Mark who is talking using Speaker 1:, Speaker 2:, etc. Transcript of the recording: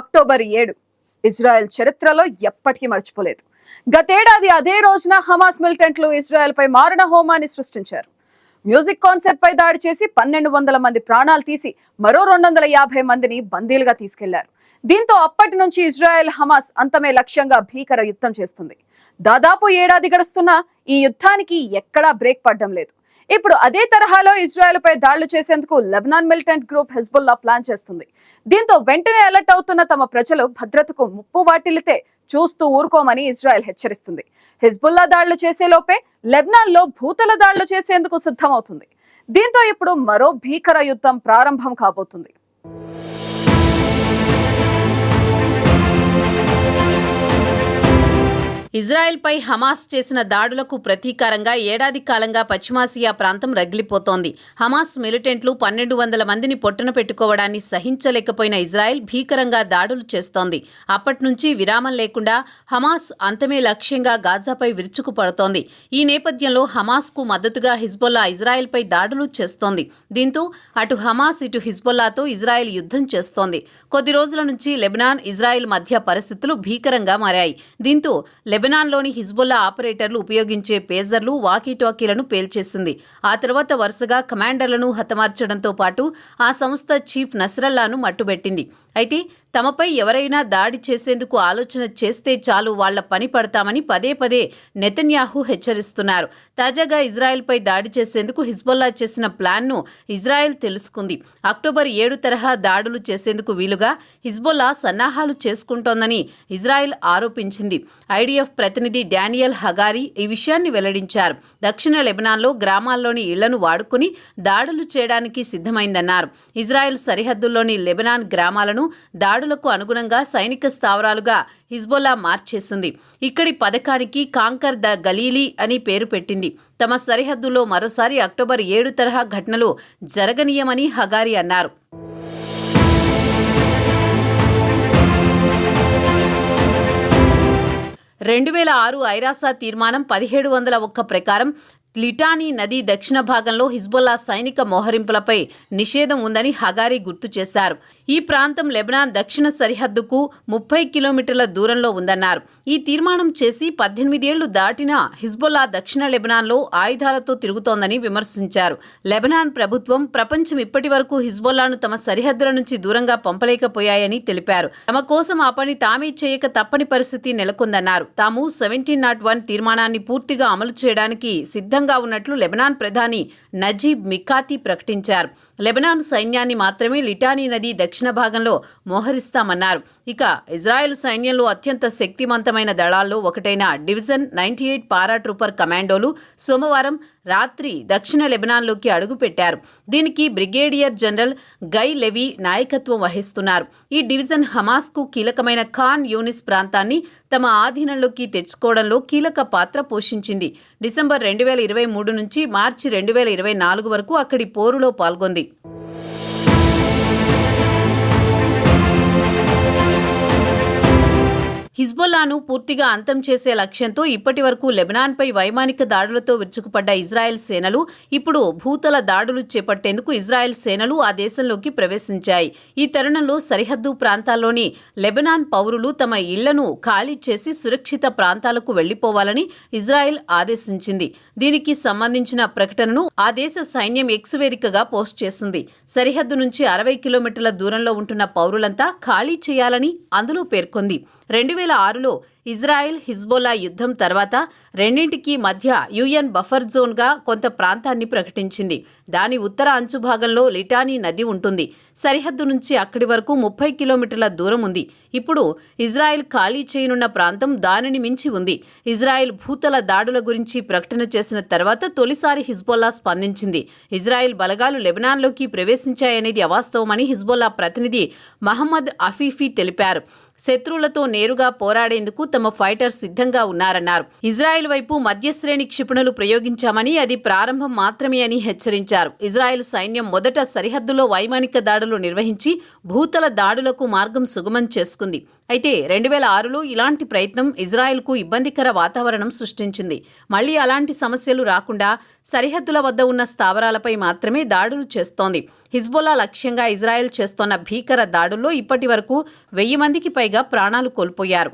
Speaker 1: October ఏడు. Israel చరిత్రలో ఎప్పటికీ మర్చిపోలేదు. గతేడాది అదే రోజున హమాస్ మిలిటెంట్లు ఇజ్రాయెల్ పై మారణ హోమాన్ని సృష్టించారు. మ్యూజిక్ కాన్సెప్ట్ పై దాడి చేసి పన్నెండు వందల మంది ప్రాణాలు తీసి మరో రెండు వందల యాభై మందిని బందీలుగా తీసుకెళ్ళారు. దీంతో అప్పటి నుంచి ఇజ్రాయెల్ హమాస్ అంతమే లక్ష్యంగా భీకర యుద్ధం చేస్తుంది. దాదాపు ఏడాది గడుస్తున్నా ఈ యుద్ధానికి ఎక్కడా బ్రేక్ పడడం లేదు. ఇప్పుడు అదే తరహాలో ఇజ్రాయెల్ పై దాడులు చేసేందుకు Lebanon militant group Hezbollah plan చేస్తుంది. దీంతో వెంటనే అలర్ట్ అవుతున్న తమ ప్రజలు భద్రతకు ముప్పు వాటిల్లితే చూస్తూ ఊరుకోమని ఇజ్రాయెల్ హెచ్చరిస్తుంది. హెజ్బుల్లా దాడులు చేసేలోపే లెబనాన్లో భూతల దాడులు చేసేందుకు సిద్ధమవుతుంది. దీంతో ఇప్పుడు మరో భీకర యుద్ధం ప్రారంభం కాబోతుంది.
Speaker 2: ఇజ్రాయెల్పై హమాస్ చేసిన దాడులకు ప్రతీకారంగా ఏడాది కాలంగా పశ్చిమాసియా ప్రాంతం రగిలిపోతోంది. హమాస్ మిలిటెంట్లు పన్నెండు వందల మందిని పొట్టన పెట్టుకోవడాన్ని సహించలేకపోయిన ఇజ్రాయెల్ భీకరంగా దాడులు చేస్తోంది. అప్పటి నుంచి విరామం లేకుండా హమాస్ అంతమే లక్ష్యంగా గాజాపై విరుచుకుపడుతోంది ఈ నేపథ్యంలో హమాస్కు మద్దతుగా హిజ్బొల్లా ఇజ్రాయెల్పై దాడులు చేస్తోంది. దీంతో అటు హమాస్ ఇటు హిజ్బొల్లాతో ఇజ్రాయెల్ యుద్ధం చేస్తోంది. కొద్ది రోజుల నుంచి లెబనాన్ ఇజ్రాయెల్ మధ్య పరిస్థితులు భీకరంగా మారాయి. దీంతో లెబనాన్లోని హిజ్బుల్లా ఆపరేటర్లు ఉపయోగించే పేజర్లు వాకీటాకీలను పేల్చేసింది. ఆ తర్వాత వరుసగా కమాండర్లను హతమార్చడంతో పాటు ఆ సంస్థ చీఫ్ నస్రల్లాను మట్టుబెట్టింది. అయితే తమపై ఎవరైనా దాడి చేసేందుకు ఆలోచన చేస్తే చాలు వాళ్ళ పని పడతామని పదే పదే నెతన్యాహు హెచ్చరిస్తున్నారు. తాజాగా ఇజ్రాయెల్పై దాడి చేసేందుకు హిజ్బుల్లా చేసిన ప్లాన్ను ఇజ్రాయెల్ తెలుసుకుంది. అక్టోబర్ ఏడు తరహా దాడులు చేసేందుకు వీలుగా హిజ్బుల్లా సన్నాహాలు చేసుకుంటోందని ఇజ్రాయెల్ ఆరోపించింది. ఐడిఎఫ్ ప్రతినిధి డానియల్ హగారి ఈ విషయాన్ని వెల్లడించారు. దక్షిణ లెబనాన్లో గ్రామాల్లోని ఇళ్ళను వాడుకుని దాడులు చేయడానికి సిద్ధమైందన్నారు. ఇజ్రాయెల్ సరిహద్దుల్లోని లెబనాన్ గ్రామాలను దాడులకు అనుగుణంగా సైనిక స్థావరాలుగా హిజ్బొల్లా మార్చేసింది. ఇక్కడి పథకానికి కాంకర్ ద గలీలీ అని పేరు పెట్టింది. తమ సరిహద్దులో మరోసారి అక్టోబర్ ఏడు తరహా ఘటనలు జరగనీయమని హగారి అన్నారు. రెండు వేల ఆరు ఐరాసా తీర్మానం పదిహేడు వందల ఒక్క ప్రకారం లిటానీ నది దక్షిణ భాగంలో హిజ్బుల్లా సైనిక మోహరింపులపై నిషేధం ఉందని హగారి గుర్తు చేశారు. ఈ ప్రాంతం లెబనాన్ దక్షిణ సరిహద్దుకు ముప్పై కిలోమీటర్ల దూరంలో ఉందన్నారు. ఈ తీర్మానం చేసి పద్దెనిమిదేళ్ళు దాటిన హిజ్బుల్లా దక్షిణ లెబనాన్లో ఆయుధాలతో తిరుగుతోందని విమర్శించారు. లెబనాన్ ప్రభుత్వం ప్రపంచం ఇప్పటి వరకు హిజ్బుల్లాను తమ సరిహద్దుల నుంచి దూరంగా పంపలేకపోయాయని తెలిపారు. తమ కోసం ఆ పని తామే చేయక తప్పని పరిస్థితి నెలకొందన్నారు. తాము సెవెంటీన్ నాట్ వన్ తీర్మానాన్ని పూర్తిగా అమలు చేయడానికి సిద్ధంగా ఉన్నట్లు లెబనాన్ ప్రధాని నజీబ్ మికాతి ప్రకటించారు. లెబనాన్ సైన్యాన్ని మాత్రమే లిటానీ నది దక్షిణ దక్షిణ భాగంలో మోహరిస్తామన్నారు. ఇక ఇజ్రాయెల్ సైన్యంలో అత్యంత శక్తివంతమైన దళాల్లో ఒకటైన డివిజన్ నైన్టీ ఎయిట్ పారాట్రూపర్ కమాండోలు సోమవారం రాత్రి దక్షిణ లెబనాన్లోకి అడుగుపెట్టారు. దీనికి బ్రిగేడియర్ జనరల్ గై లెవి నాయకత్వం వహిస్తున్నారు. ఈ డివిజన్ హమాస్కు కీలకమైన ఖాన్ యూనిస్ ప్రాంతాన్ని తమ ఆధీనంలోకి తెచ్చుకోవడంలో కీలక పాత్ర పోషించింది. డిసెంబర్ రెండు వేల ఇరవై మూడు నుంచి మార్చి రెండు వేల ఇరవై నాలుగు వరకు అక్కడి పోరులో పాల్గొంది. హిజ్బుల్లాను పూర్తిగా అంతం చేసే లక్ష్యంతో ఇప్పటి వరకు లెబనాన్పై వైమానిక దాడులతో విరుచుకుపడ్డ ఇజ్రాయెల్ సేనలు ఇప్పుడు భూతల దాడులు చేపట్టేందుకు ఇజ్రాయెల్ సేనలు ఆ దేశంలోకి ప్రవేశించాయి. ఈ తరుణంలో సరిహద్దు ప్రాంతాల్లోని లెబనాన్ పౌరులు తమ ఇళ్ళను ఖాళీ చేసి సురక్షిత ప్రాంతాలకు వెళ్ళిపోవాలని ఇజ్రాయెల్ ఆదేశించింది. దీనికి సంబంధించిన ప్రకటనను ఆ దేశ సైన్యం ఎక్స్ వేదికగా పోస్ట్ చేసింది. సరిహద్దు నుంచి అరవై కిలోమీటర్ల దూరంలో ఉంటున్న పౌరులంతా ఖాళీ చేయాలని అందులో పేర్కొంది. రెండు వేల ఆరులో ఇజ్రాయెల్ హిజ్బోలా యుద్ధం తర్వాత రెండింటికి మధ్య యుఎన్ బఫర్ జోన్గా కొంత ప్రాంతాన్ని ప్రకటించింది. దాని ఉత్తర అంచు భాగంలో లిటానీ నది ఉంటుంది. సరిహద్దు నుంచి అక్కడి వరకు ముప్పై కిలోమీటర్ల దూరం ఉంది. ఇప్పుడు ఇజ్రాయెల్ ఖాళీ చేయనున్న ప్రాంతం దానిని మించి ఉంది. ఇజ్రాయెల్ భూతల దాడుల గురించి ప్రకటన చేసిన తర్వాత తొలిసారి హిజ్బోల్లా స్పందించింది. ఇజ్రాయెల్ బలగాలు లెబనాన్లోకి ప్రవేశించాయనేది అవాస్తవమని హిజ్బోల్లా ప్రతినిధి మహమ్మద్ అఫీఫీ తెలిపారు. శత్రువులతో నేరుగా పోరాడేందుకు తమ ఫైటర్స్ సిద్ధంగా ఉన్నారన్నారు. ఇజ్రాయెల్ వైపు మధ్యశ్రేణి క్షిపణులు ప్రయోగించామని అది ప్రారంభం మాత్రమే అని హెచ్చరించారు. ఇజ్రాయెల్ సైన్యం మొదట సరిహద్దులో వైమానిక దాడులు నిర్వహించి భూతల దాడులకు మార్గం సుగమం చేసుకుంది. అయితే రెండు వేల ఆరులో ఇలాంటి ప్రయత్నం ఇజ్రాయెల్కు ఇబ్బందికర వాతావరణం సృష్టించింది. మళ్ళీ అలాంటి సమస్యలు రాకుండా సరిహద్దుల వద్ద ఉన్న స్థావరాలపై మాత్రమే దాడులు చేస్తోంది. హిజ్బుల్లా లక్ష్యంగా ఇజ్రాయెల్ చేస్తోన్న భీకర దాడుల్లో ఇప్పటి వరకు వెయ్యి మందికి పైగా ప్రాణాలు కోల్పోయారు.